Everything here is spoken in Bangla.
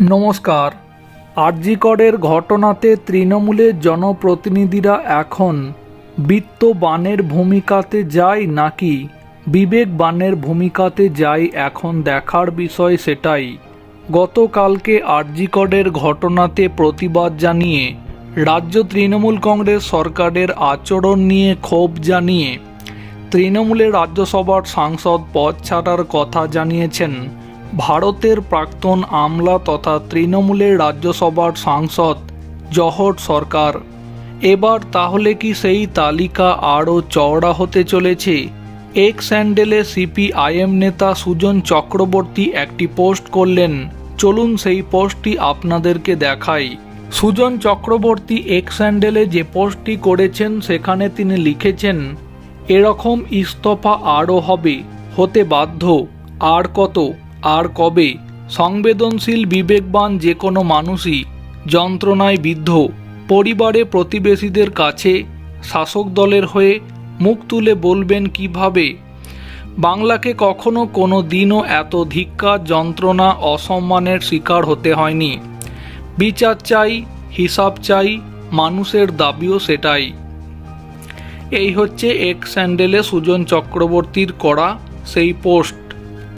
নমস্কার। আরজিকরের ঘটনাতে তৃণমূলের জনপ্রতিনিধিরা এখন বিত্তবানের ভূমিকাতে যায় নাকি বিবেকবানের ভূমিকাতে যায় এখন দেখার বিষয় সেটাই। গতকালকে আরজিকরের ঘটনাতে প্রতিবাদ জানিয়ে রাজ্য তৃণমূল কংগ্রেস সরকারের আচরণ নিয়ে ক্ষোভ জানিয়ে তৃণমূলের রাজ্যসভার সাংসদ পদ ছাড়ার কথা জানিয়েছেন ভারতের প্রাক্তন আমলা তথা তৃণমূলের রাজ্যসভার সাংসদ জহর সরকার। এবার তাহলে কি সেই তালিকা আরও চওড়া হতে চলেছে? এক স্যান্ডেলে সিপিআইএম নেতা সুজন চক্রবর্তী একটি পোস্ট করলেন। চলুন সেই পোস্টটি আপনাদেরকে দেখাই। সুজন চক্রবর্তী এক স্যান্ডেলে যে পোস্টটি করেছেন, সেখানে তিনি লিখেছেন, এরকম ইস্তফা আরও হবে, হতে বাধ্য, আর কত? আর কবে? সংবেদনশীল, বিবেকবান যে কোনো মানুষই যন্ত্রণায় বিদ্ধ। পরিবারে প্রতিবেশীদের কাছে শাসক দলের হয়ে মুখ তুলে বলবেন কীভাবে? বাংলাকে কখনো কোনো দিনও এত ধিক্কার যন্ত্রণা, অসম্মানের শিকার হতে হয়নি। বিচার চাই, হিসাব চাই, মানুষের দাবিও সেটাই। এই হচ্ছে এক স্যান্ডেলে সুজন চক্রবর্তীর করা সেই পোস্ট।